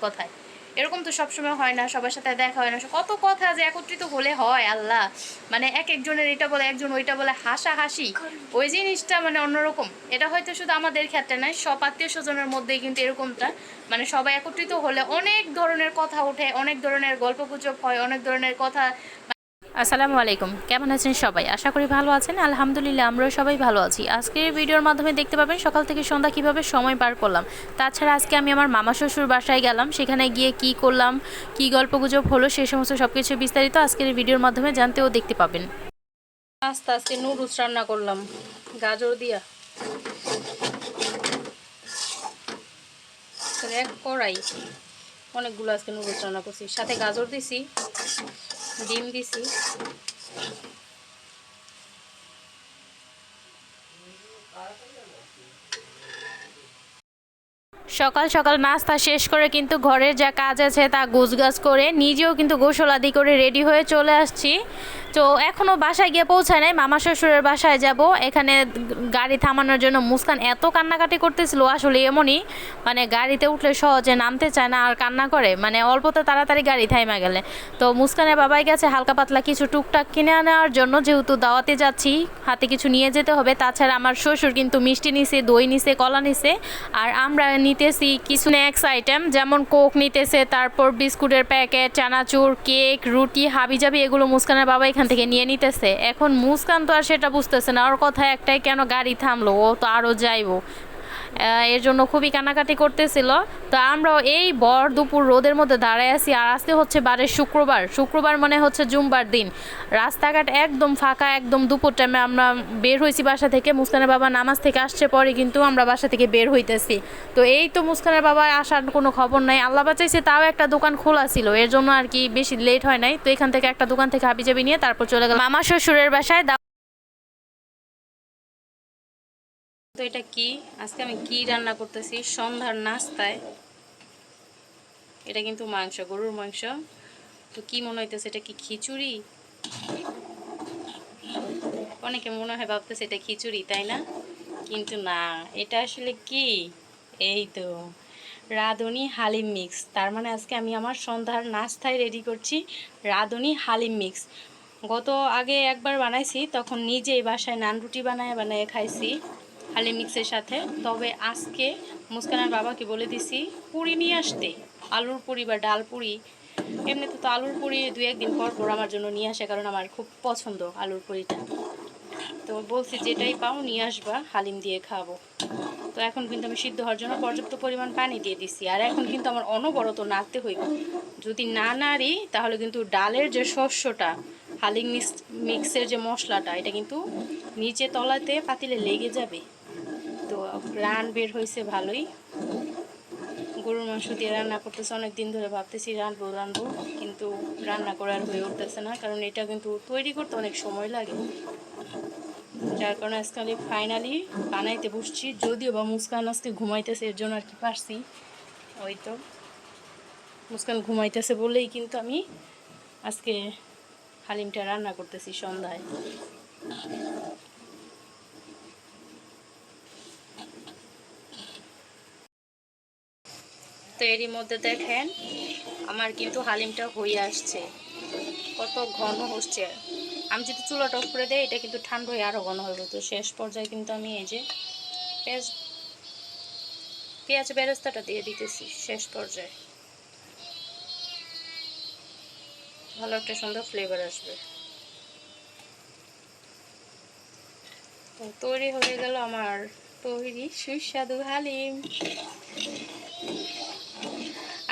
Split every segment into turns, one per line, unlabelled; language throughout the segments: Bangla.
কথায়। এরকম তো সবসময় হয় না, সবার সাথে দেখা হয় না। কত কথা যে একত্রিত হলে হয়, আল্লাহ। মানে এক একজনের এটা বলে, একজন ওইটা বলে হাসা হাসি ওই জিনিসটা মানে অন্যরকম। এটা হয়তো শুধু আমাদের ক্ষেত্রে নয়, সব আত্মীয় স্বজনের মধ্যেই কিন্তু এরকমটা। মানে সবাই একত্রিত হলে অনেক ধরনের কথা ওঠে, অনেক ধরনের গল্প গুজব হয়, অনেক ধরনের কথা আসসালামু আলাইকুম। কেমন আছেন সবাই? আশা করি ভালো আছেন। আলহামদুলিল্লাহ, আমরাও সবাই ভালো আছি। আজকের ভিডিওর মাধ্যমে দেখতে পাবেন সকাল থেকে সন্ধ্যা কীভাবে সময় পার করলাম। তাছাড়া আজকে আমি আমার মামা শ্বশুর বাসায় গেলাম। সেখানে গিয়ে কি করলাম, কি গল্পগুজব হলো সেই সমস্ত সব কিছু বিস্তারিত আজকের ভিডিওর মাধ্যমে জানতেও দেখতে পাবেন। আস্তে আস্তে নুডলস রান্না করলাম। গাজর দিয়া। এক কড়াই। অনেকগুলো আজকে নুডলস রান্না করছি। সাথে গাজর দিছি। ডিম দিছি। সকাল সকাল নাস্তা শেষ করে কিন্তু ঘরের যা কাজ আছে তা গোছগাছ করে নিজেও কিন্তু গোসল আদি করে রেডি হয়ে চলে আসছি। তো এখনও বাসায় গিয়ে পৌঁছায় নাই, মামা শ্বশুরের বাসায় যাব। এখানে গাড়ি থামানোর জন্য মুস্কান এত কান্নাকাটি করতেছিল, আসলে এমনই। মানে গাড়িতে উঠলে সহজে নামতে চায় না আর কান্না করে। মানে অল্পতে তাড়াতাড়ি গাড়ি থাইমা গেলে। তো মুস্কানের বাবাই গেছে হালকা পাতলা কিছু টুকটাক কিনে আনার জন্য। যেহেতু দাওয়াতে যাচ্ছি, হাতে কিছু নিয়ে যেতে হবে। তাছাড়া আমার শ্বশুর কিন্তু মিষ্টি নিছে, দই নিছে, কলা নিছে। আর আমরা নিতেছি কিছু স্ন্যাক্স আইটেম যেমন কোক নিতেছে, তারপর বিস্কুটের প্যাকেট চানাচুর কেক রুটি, হাবিজাবি, এগুলো মুসকানের বাবা এখান থেকে নিয়ে নিতেছে। এখন মুস্কান তো আর সেটা বুঝতেছে না। ওর কথা একটাই, কেন গাড়ি থামলো? ও তো আরও যাইবো। এর জন্য খুবই কানাকাটি করতেছিল। তো আমরাও এই বর দুপুর রোদের মধ্যে দাঁড়ায় আছি, আর আসতে হচ্ছে বারের শুক্রবার। শুক্রবার মানে হচ্ছে জুমবার দিন। রাস্তাঘাট একদম ফাঁকা, একদম দুপুর টাইমে আমরা বের হয়েছি বাসা থেকে। মুস্তানের বাবা নামাজ থেকে আসছে পরে কিন্তু আমরা বাসা থেকে বের হইতেছি। তো এই তো মুস্কানের বাবা আসার কোনো খবর নাই। আল্লাহ বাঁচাইছে, তাও একটা দোকান খোলা ছিল। এর জন্য আর কি বেশি লেট হয় নাই। তো এখান থেকে একটা দোকান থেকে হাবিজাবি নিয়ে তারপর চলে গেলাম। মামা শ্বশুরের বাসায় তো এটা কি? আজকে আমি কি রান্না করতেছি? সন্ধ্যার নাস্তায়। এটা কিন্তু মাংস, গরুর মাংস। তো কি মনে হইতেছে এটা কি খিচুড়ি? অনেকে মনে হয় ভাবতেছে এটা খিচুড়ি, তাই না? কিন্তু না, এটা আসলে কি? এই তো, রাঁধুনি হালিম মিক্স। তার মানে আজকে আমি আমার সন্ধ্যার নাস্তায় রেডি করছি রাঁধুনি হালিম মিক্স। গত আগে একবার বানাইছি, তখন নিজেই বাসায় নান রুটি বানায় বানায় খাইছি। হালিম মিক্সের সাথে। তবে আজকে মুস্কানার বাবাকে বলে দিছি, পুরি নিয়ে আসতে। আলুর পুরি বা ডাল পুরি। এমনিতে তো আলুর পুরি দু একদিন পর পর আমার জন্য নিয়ে আসে, কারণ আমার খুব পছন্দ আলুর পুরিটা। তো বলছি, যেটাই পাও নিয়ে আসবা, হালিম দিয়ে খাব। তো এখন কিন্তু আমি সিদ্ধ হওয়ার জন্য পর্যাপ্ত পরিমাণ পানি দিয়ে দিছি। আর এখন কিন্তু আমার অনবরত নাড়তে হইব। যদি না নাড়ি, তাহলে কিন্তু ডালের যে শস্যটা, হালিম মিক্স মিক্সের যে মশলাটা, এটা কিন্তু নিচে তলাতে পাতিলে লেগে যাবে। রান বের হয়েছে ভালোই। গরুর মাংস দিয়ে রান্না করতেছে অনেক দিন ধরে ভাবতেছি রানবো রানবো, কিন্তু রান্না করার হয়ে উঠতেছে না, কারণ এটা কিন্তু তৈরি করতে অনেক সময় লাগে। যার কারণে আজকে আমি ফাইনালি বানাইতে বসছি, যদিও বা মুস্কান আজকে ঘুমাইতেছে, এর জন্য আর কি পারছি। ওই তো। মুস্কান ঘুমাইতেছে বলেই কিন্তু আমি আজকে হালিমটা রান্না করতেছি সন্ধ্যায়। তো এরই মধ্যে দেখেন, আমার কিন্তু হালিমটা হয়ে আসছে। কত ঘন হচ্ছে। আমি যদি চুলাটা অফ করে দেয় এটা কিন্তু ঠান্ডা হয়ে আরও ঘন হবে তো শেষ পর্যায়ে কিন্তু আমি এই যে পেঁয়াজ পেঁয়াজ বেরেস্তাটা দিয়ে দিতেছি শেষ পর্যায়ে। ভালো একটা সুন্দর ফ্লেভার আসবে। তৈরি হয়ে গেল আমার তৈরি সুস্বাদু হালিম।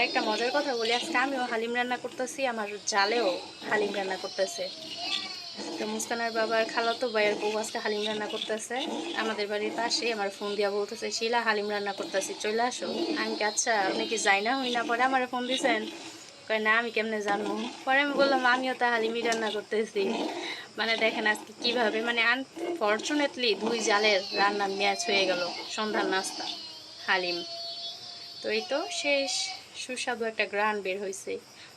আরেকটা মজার কথা বলি, আজকে আমিও হালিম রান্না করতেছি, আমার জালেও হালিম রান্না করতেছে। তো মুস্কানের বাবার খালাতো ভাইয়ের বউ আজকে হালিম রান্না করতেছে, আমাদের বাড়ির পাশে আমার ফোন দিয়া বলতেছে, শিলা, হালিম রান্না করতেছি, চলে আসো। আমি কি আচ্ছা আপনি কি যাই না হই না পরে আমার ফোন দিছেন? কয়, না, আমি কেমনে জানব? পরে আমি বললাম, আমিও তা হালিমই রান্না করতেছি। মানে দেখেন আজকে কীভাবে মানে আনফর্চুনেটলি দুই জালের রান্নার ম্যাচ হয়ে গেল, সন্ধ্যার নাস্তা, হালিম। তো এই তো, শেষ। সুস্বাদু একটা গ্রান বের হয়েছে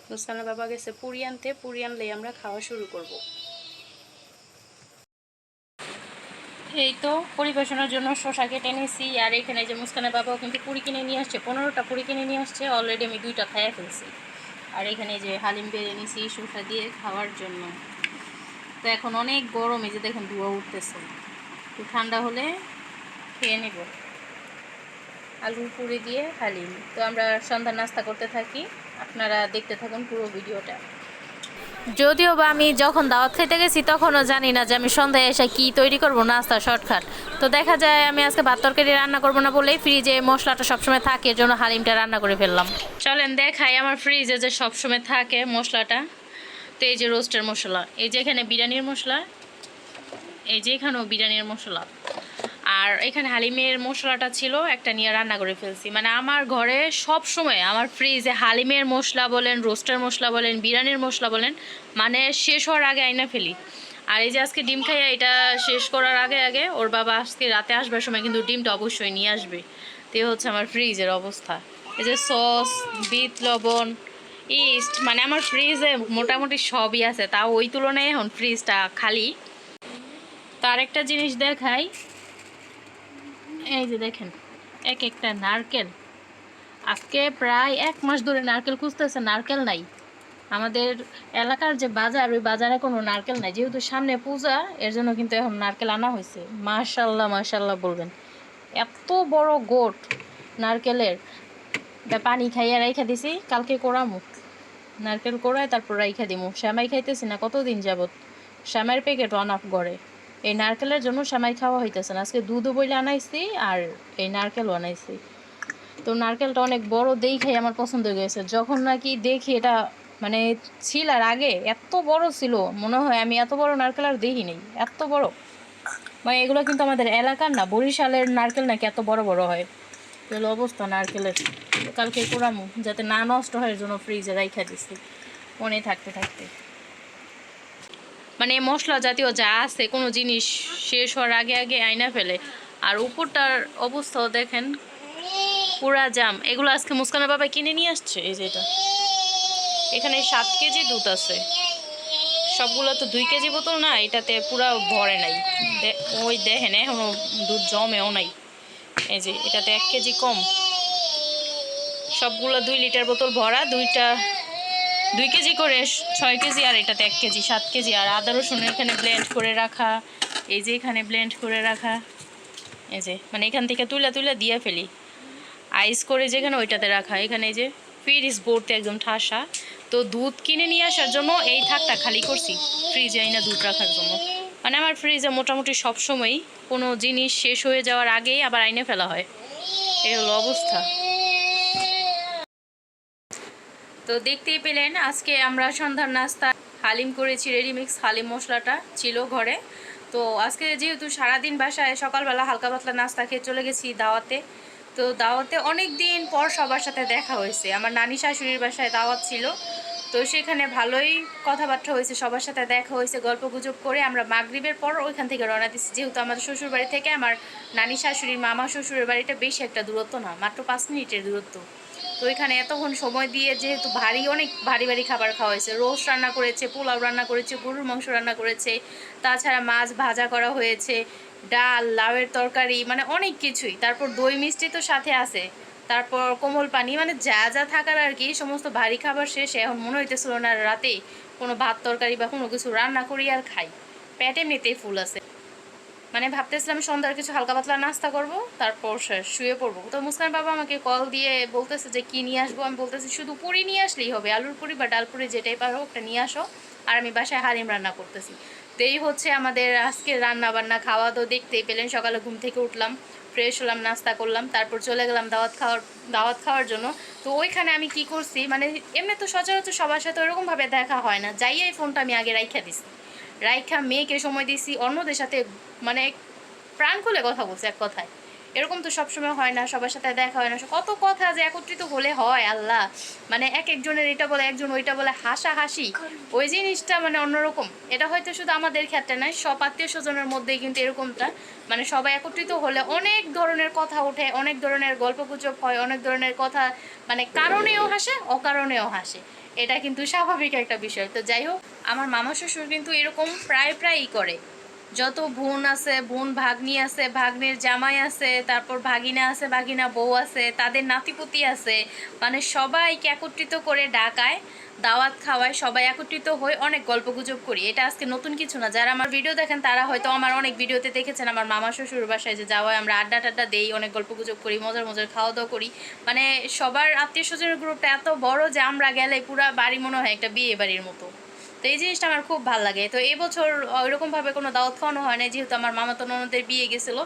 মুস্কানের বাবা গেছে পুরি আনতে পুরি আনলেই আমরা খাওয়া শুরু করব। এই তো, পরিবেশনের জন্য শসা কেটে নিয়েছি আর এখানে যে মুস্কানের বাবাও কিন্তু পুরি কিনে নিয়ে আসছে, পনেরোটা পুরি কিনে নিয়ে আসছে অলরেডি আমি দুইটা খাইয়া ফেলছি। আর এখানে যে হালিম বেড়ে নিয়েছি শসা দিয়ে খাওয়ার জন্য। তো এখন অনেক গরম এই যে দেখুন ধোয়া উঠতেছে। একটু ঠান্ডা হলে খেয়ে নেব। আলুর পুরি দিয়ে হালিম। তো আমরা সন্ধ্যা নাস্তা করতে থাকি। আপনারা দেখতে থাকুন পুরো ভিডিওটা। যদিও বা আমি যখন দাওয়াত খেতে গেছি তখনও জানি না যে আমি সন্ধ্যায় এসে কি তৈরি করব নাস্তা শর্টকাট। তো দেখা যায় আমি আজকে ভাত তরকারি রান্না করব না বলেই ফ্রিজে মশলাটা সবসময় থাকে এর জন্য হালিমটা রান্না করে ফেললাম। চলেন দেখাই আমার ফ্রিজে যে সবসময় থাকে মশলাটা। তো এই যে রোস্টের মশলা এই যে এখানে বিরিয়ানির মশলা এই যে এখানেও বিরিয়ানির মশলা। আর এখানে হালিমের মশলাটা ছিল একটা নিয়ে রান্না করে ফেলছি। মানে আমার ঘরে সব সময় আমার ফ্রিজে হালিমের মশলা বলেন রোস্টের মশলা বলেন, বিরিয়ানির মশলা বলেন মানে শেষ হওয়ার আগে আইনা ফেলি। আর এই যে আজকে ডিম খাইয়া এটা শেষ করার আগে আগে ওর বাবা আজকে রাতে আসবার সময় কিন্তু ডিমটা অবশ্যই নিয়ে আসবে। তো হচ্ছে আমার ফ্রিজের অবস্থা। এই যে সস বিট, লবণ ইস্ট মানে আমার ফ্রিজে মোটামুটি সবই আছে। তাও ওই তুলনায় এখন ফ্রিজটা খালি। তার একটা জিনিস দেখাই এই যে দেখেন, এক একটা নারকেল। আজকে প্রায় এক মাস ধরে নারকেল খুঁজতেছে, নারকেল নাই। আমাদের এলাকার যে বাজার, ওই বাজারে কোনো নারকেল নাই। যেহেতু সামনে পূজা, এর জন্য কিন্তু এখন নারকেল আনা হয়েছে। মাশাল্লাহ মাশাল্লাহ বলবেন। এত বড় গোট নারকেলের। পানি খাইয়া রাইখা দিছি, কালকে কোরামু। নারকেল কোড়ায় তারপর রাইখা দিমু। শ্যামাই খাইতেছি না, কতদিন যাবত শ্যামাইয়ের প্যাকেট অনাফ করে এই নারকেলের জন্য শ্যামাই খাওয়া হইতেছে না। আজকে দুধও বইলে আনাইছি আর এই নারকেলও আনাইছি। তো নারকেলটা অনেক বড় দেখেই আমার পছন্দ হয়ে গেছে। যখন নাকি দেখি এটা মানে ছিল আর আগে এত বড় ছিল, মনে হয় আমি এত বড় নারকেল আর দেখি নেই। এত বড়। মানে এগুলো কিন্তু আমাদের এলাকার না, বরিশালের নারকেল নাকি এত বড় বড় হয়। এগুলো অবস্থা নারকেলের। কালকে কোরামু যাতে না নষ্ট হয় জন্য ফ্রিজে রাইখা দিচ্ছি মনে থাকতে থাকতে। মানে মশলা জাতীয় যা আছে, কোনো জিনিস শেষ হওয়ার আগে আগে আয়না ফেলে। আর উপরটার অবস্থাও দেখেন, পুরা জাম। এগুলো আজকে মুস্কানের বাবা কিনে নিয়ে আসছে, এই যে এটা। এখানে সাত কেজি দুধ আছে। সবগুলো তো দুই কেজি বোতল না, এটাতে পুরা ভরে নাই। ওই দেখেন, এখনও দুধ জমেও নাই। এই যে, এটাতে এক কেজি কম। সবগুলো দুই লিটার বোতল ভরা, দুইটা দুই কেজি করে, ছয় কেজি আর এটাতে এক কেজি, সাত কেজি। আর আদা, রসুন এখানে ব্লেন্ড করে রাখা। এই যে এখানে ব্লেন্ড করে রাখা। এই যে মানে এখান থেকে তুলে তুলে দিয়ে ফেলি। আইস করে যেখানে ওইটাতে রাখা। এখানে এই যে ফ্রিজ বোর্ডতে একদম ঠাসা। তো দুধ কিনে নিয়ে আসার জন্য এই থাকটা খালি করছি। ফ্রিজে আইনা দুধ রাখার জন্য। মানে আমার ফ্রিজে মোটামুটি সব সময়ই কোনো জিনিস শেষ হয়ে যাওয়ার আগেই আবার আইনে ফেলা হয়। এই হলো অবস্থা। তো দেখতেই পেলেন, আজকে আমরা সন্ধ্যার নাস্তা হালিম করেছি রেডিমিক্স হালিম মশলাটা ছিল ঘরে। তো আজকে যেহেতু সারাদিন বাসায় সকালবেলা হালকা পাতলা নাস্তা খেয়ে চলে গেছি দাওয়াতে। তো দাওয়াতে অনেক দিন পর সবার সাথে দেখা হয়েছে। আমার নানি শাশুড়ির বাসায় দাওয়াত ছিল। তো সেখানে ভালোই কথাবার্তা হয়েছে, সবার সাথে দেখা হয়েছে, গল্প গুজব করে আমরা মাগরিবের পর ওইখান থেকে রওনা দিচ্ছি। যেহেতু আমাদের শ্বশুর বাড়ি থেকে আমার নানি শাশুড়ির মামা শ্বশুরের বাড়িটা বেশি একটা দূরত্ব না, মাত্র পাঁচ মিনিটের দূরত্ব। তো এখানে এতক্ষণ সময় দিয়ে যেহেতু ভারী, অনেক ভারী ভারী খাবার খাওয়া হয়েছে। রোস্ট রান্না করেছে, পোলাও রান্না করেছে, গরুর মাংস রান্না করেছে, তাছাড়া মাছ ভাজা করা হয়েছে, ডাল, লাউয়ের তরকারি মানে অনেক কিছুই। তারপর দই মিষ্টি তো সাথে আছে। তারপর কোমল পানি মানে যা যা থাকার আর কি সমস্ত ভারী খাবার শেষে এখন মনে হইতেছিল না রাতে কোনো ভাত তরকারি বা কোনো কিছু রান্না করি আর খাই। পেটে এমনিতেই ফুল আছে। মানে ভাবতেছিলাম সন্ধ্যার কিছু হালকা পাতলা নাস্তা করব, তারপর শুয়ে পড়ব। তো মুস্কান বাবা আমাকে কল দিয়ে বলতেছে যে, কি নিয়ে আসব? আমি বলতেছি, শুধু পুরি নিয়ে আসলেই হবে, আলুর পুরি বা ডাল পুরি যেটাই পারো ওটা নিয়ে আসো, আর আমি বাসায় হালিম রান্না করতেছি। তো এই হচ্ছে আমাদের আজকে রান্না বান্না খাওয়া তো দেখতেই পেলেন, সকালে ঘুম থেকে উঠলাম ফ্রেশ হলাম, নাস্তা করলাম, তারপর চলে গেলাম দাওয়াত খাওয়ার দাওয়াত খাওয়ার জন্য। তো ওইখানে আমি কি করছি মানে এমনি তো সচরাচর সবার সাথে ওরকমভাবে দেখা হয় না, যাইয়ে এই ফোনটা আমি আগে রাইখা দিছি। রাইখা মেয়েকে সময় দিছি অন্যদের সাথে মানে প্রাণ খুলে কথা বলছে এক কথায়। এরকম তো সবসময় হয় না, সবার সাথে দেখা হয় না। কত কথা যে একত্রিত হলে হয় আল্লাহ। মানে এক একজনের এটা বলে, একজন ওইটা বলে হাসা হাসি ওই জিনিসটা মানে অন্যরকম। এটা হয়তো শুধু আমাদের ক্ষেত্রে নয়, সব আত্মীয় স্বজনের মধ্যেই কিন্তু এরকমটা। মানে সবাই একত্রিত হলে অনেক ধরনের কথা ওঠে, অনেক ধরনের গল্প গুজব হয়, অনেক ধরনের কথা মানে কারণেও হাসে, অকারণেও হাসে। এটা কিন্তু স্বাভাবিক একটা বিষয়। তো যাই হোক আমার মামা শ্বশুর কিন্তু এরকম প্রায় প্রায়ই করে। যত বোন আছে, বোন ভাগ্নি আছে, ভাগ্নের জামাই আছে, তারপর ভাগিনা আছে, ভাগিনা বউ আছে, তাদের নাতিপুতি আছে মানে সবাইকে একত্রিত করে ডাকায়, দাওয়াত খাওয়ায়, সবাই একত্রিত হয়ে অনেক গল্প গুজব করি। এটা আজকে নতুন কিছু না। যারা আমার ভিডিও দেখেন, তারা হয়তো আমার অনেক ভিডিওতে দেখেছেন আমার মামা শ্বশুর বাসায় যে যাওয়ায় আমরা আড্ডা টাড্ডা দেই, অনেক গল্প গুজব করি, মজার মজার খাওয়া দাওয়া করি। মানে সবার আত্মীয় স্বজনের গ্রুপটা এত বড় যে আমরা গেলে পুরা বাড়ি মনে হয় একটা বিয়ে বাড়ির মতো। তো এই জিনিসটা আমার খুব ভালো লাগে। তো এই বছর ওইরকমভাবে কোনো দাওয়াত খাওয়ানো হয় না যেহেতু আমার মামাতো ননদের বিয়ে গেছিল।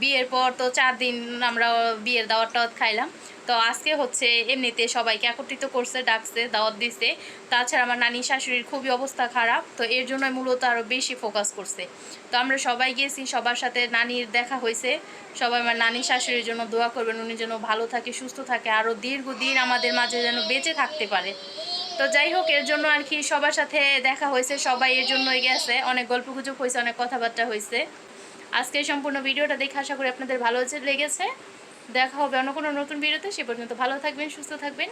বিয়ের পর তো চার দিন আমরা বিয়ের দাওয়াত টাওয়াত খাইলাম। তো আজকে হচ্ছে এমনিতে সবাইকে একত্রিত করছে, ডাকছে, দাওয়াত দিছে। তাছাড়া আমার নানি শাশুড়ির খুবই অবস্থা খারাপ, তো এর জন্য মূলত আরও বেশি ফোকাস করছে। তো আমরা সবাই গেছি, সবার সাথে নানির দেখা হয়েছে। সবাই আমার নানি শাশুড়ির জন্য দোয়া করবেন, উনি যেন ভালো থাকে, সুস্থ থাকে আরও দীর্ঘদিন আমাদের মাঝে যেন বেঁচে থাকতে পারে। তো যাই হোক, এর জন্য আর কি সবার সাথে দেখা হয়েছে, সবাই এর জন্যই গেছে। অনেক গল্প গুজব হয়েছে, অনেক কথাবার্তা হয়েছে। আজকে সম্পূর্ণ ভিডিওটা দেখে আশা করি আপনাদের ভালো লেগেছে। দেখা হবে অন্য কোনো নতুন ভিডিওতে, সে পর্যন্ত ভালো থাকবেন, সুস্থ থাকবেন।